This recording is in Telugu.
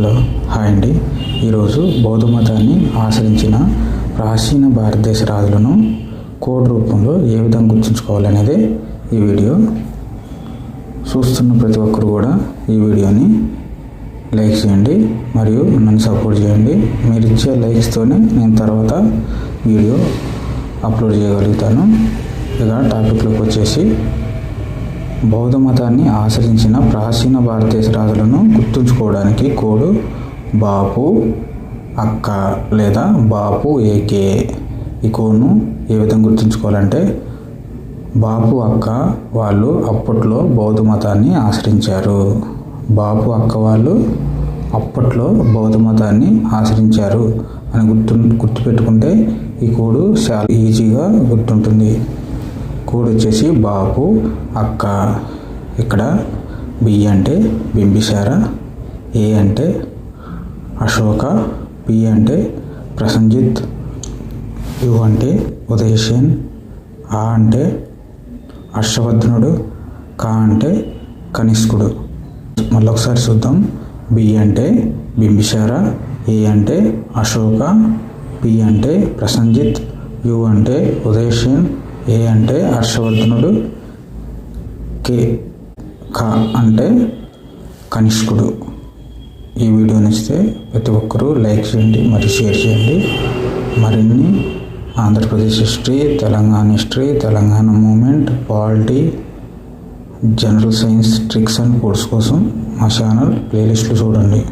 హలో హాయ్ అండి. ఈరోజు బౌద్ధ మతాన్ని ఆశ్రయించిన ప్రాచీన భారతదేశ రాజులను కోడ్ రూపంలో ఏ విధంగా గుర్తుంచుకోవాలనేదే ఈ వీడియో. చూస్తున్న ప్రతి ఒక్కరు కూడా ఈ వీడియోని లైక్ చేయండి మరియు నన్ను సపోర్ట్ చేయండి. మీరు ఇచ్చే లైక్స్తోనే నేను తర్వాత వీడియో అప్లోడ్ చేయగలుగుతాను. ఇక టాపిక్లోకి వచ్చేసి బౌద్ధ మతాన్ని ఆశ్రయించిన ప్రాచీన భారతదేశ రాజులను గుర్తుంచుకోవడానికి కోడు బాపు అక్క లేదా బాపు ఏకే ఈ కోడ్ను ఏ విధంగా గుర్తుంచుకోవాలంటే బాపు అక్క వాళ్ళు అప్పట్లో బౌద్ధ మతాన్ని ఆశ్రయించారు. బాపు అక్క వాళ్ళు అప్పట్లో బౌద్ధ మతాన్ని ఆశ్రయించారు అని గుర్తు గుర్తుపెట్టుకుంటే ఈ కోడు చాలా ఈజీగా గుర్తుంటుంది. కోడ్ వచ్చేసి బాపు అక్క ఇక్కడ బి అంటే బింబిసార ఏ అంటే అశోక పి అంటే ప్రసంజిత్ యు అంటే ఉదయసేన్ ఆ అంటే హర్షవర్ధనుడు కా అంటే కనిష్కుడు. మళ్ళొకసారి చూద్దాం. బి అంటే బింబిసార ఏ అంటే అశోక పి అంటే ప్రసంజిత్ యు అంటే ఉదయసేన్ ఏ అంటే హర్షవర్ధనుడు కే క అంటే కనిష్కుడు. ఈ వీడియో నచ్చితే ప్రతి ఒక్కరూ లైక్ చేయండి మరి షేర్ చేయండి. మరిన్ని Andhra Pradesh history Telangana history Telangana movement polity general science tricks and course కోసం మా ఛానల్ ప్లేలిస్ట్లు చూడండి.